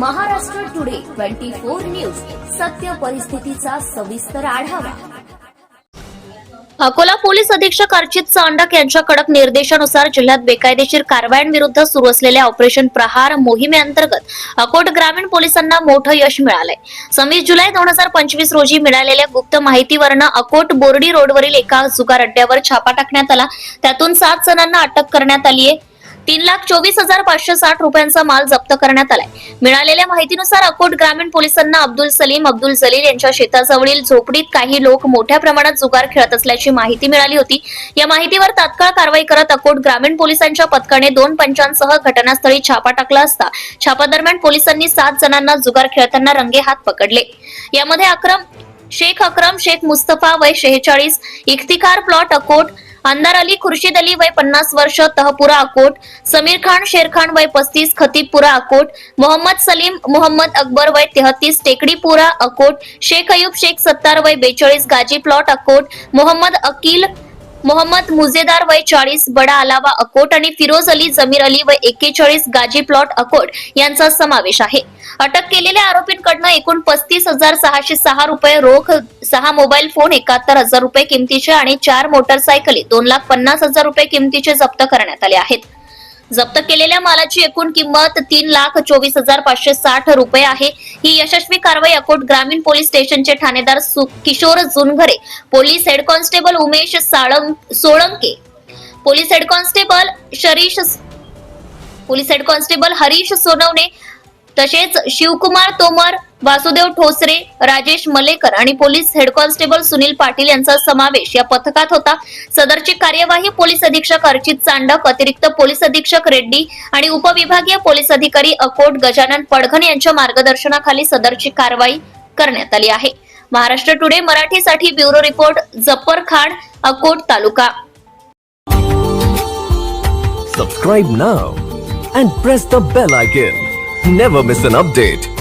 Twenty four news. सत्य परिस्थितीचा सविस्तर आढावा. अकोला पोलीस अधीक्षक अर्चित चांडक यांच्या कडक निर्देशानुसार जिल्ह्यात बेकायदेशीर कारवायांविरुद्ध सुरू असलेल्या ऑपरेशन प्रहार मोहिमेअंतर्गत अकोट ग्रामीण पोलिसांना मोठं यश मिळालंय. सव्वीस जुलै दोन हजार पंचवीस रोजी मिळालेल्या गुप्त माहितीवरनं अकोट बोर्डी रोडवरील एका जुगार अड्ड्यावर छापा टाकण्यात आला. त्यातून सात जणांना अटक करण्यात आली आहे तीन लाख चोवीस हजार पाचशे साठ रुपयांचा माल जप्त करण्यात आलाय. मिळालेल्या माहितीनुसार अकोट ग्रामीण पोलिसांना अब्दुल सलीम अब्दुल जलील यांच्या शेताजवळील झोपडीत काही लोक मोठ्या प्रमाणात जुगार खेळत असल्याची माहिती मिळाली होती. या माहितीवर तात्काळ कारवाई करत अकोट ग्रामीण पोलिसांच्या पथकाने दोन पंचांसह घटनास्थळी छापा टाकला असता छापा दरम्यान पोलिसांनी सात जणांना जुगार खेळताना रंगे हात पकडले. यामध्ये अक्रम शेख अक्रम शेख मुस्तफा वय शेहेचाळीस इफ्तिकार प्लॉट अकोट अंदार अली खुर्शीद अली वय पन्नास वर्ष तहपुरा अकोट समीर खान शेरखान वय पस्तीस खतीबपुरा अकोट मोहम्मद सलीम मोहम्मद अकबर वय तेहतीस टेकडीपुरा अकोट शेख अयूब शेख सत्तार वय बेचाळीस गाजी प्लॉट अकोट मोहम्मद अकील मोहम्मद मुजेदार वय चाळीस बडा अलावा अकोट आणि फिरोज अली जमीर अली व एक्केचाळीस गाजी प्लॉट अकोट यांचा समावेश आहे. अटक केलेल्या आरोपींकडनं एकूण पस्तीस हजार सहाशे सहा रुपये रोख सहा मोबाईल फोन एकाहत्तर हजार रुपये किमतीचे आणि चार मोटरसायकली दोन लाख पन्नास हजार रुपये किमतीचे जप्त करण्यात आले आहेत. जप्त केलेल्या मालाची एकूण किंमत तीन लाख चोवीस हजार पाचशे साठ रुपये आहे. ही यशस्वी कारवाई अकोट ग्रामीण पोलीस स्टेशनचे ठाणेदार Kishor Junghare police head constable Umesh Salang Solanke police head constable Sharish police head constable Harish Sonawane तसेच शिवकुमार तोमर वासुदेव ठोसरे राजेश मलेकर आणि police head constable Sunil Patil यांचा समावेश या पथकात होता सदरची कार्यवाही पोलीस अधीक्षक अर्चित चांडक अतिरिक्त पोलीस अधीक्षक रेड्डी आणि उपविभागीय पोलीस अधिकारी अकोट गजानन पडघन यांच्या मार्गदर्शनाखाली सदरची कारवाई करण्यात आली आहे महाराष्ट्र टुडे मराठीसाठी bureau report Zafar Khan Akot taluka Subscribe now and press the bell icon. Never miss an update.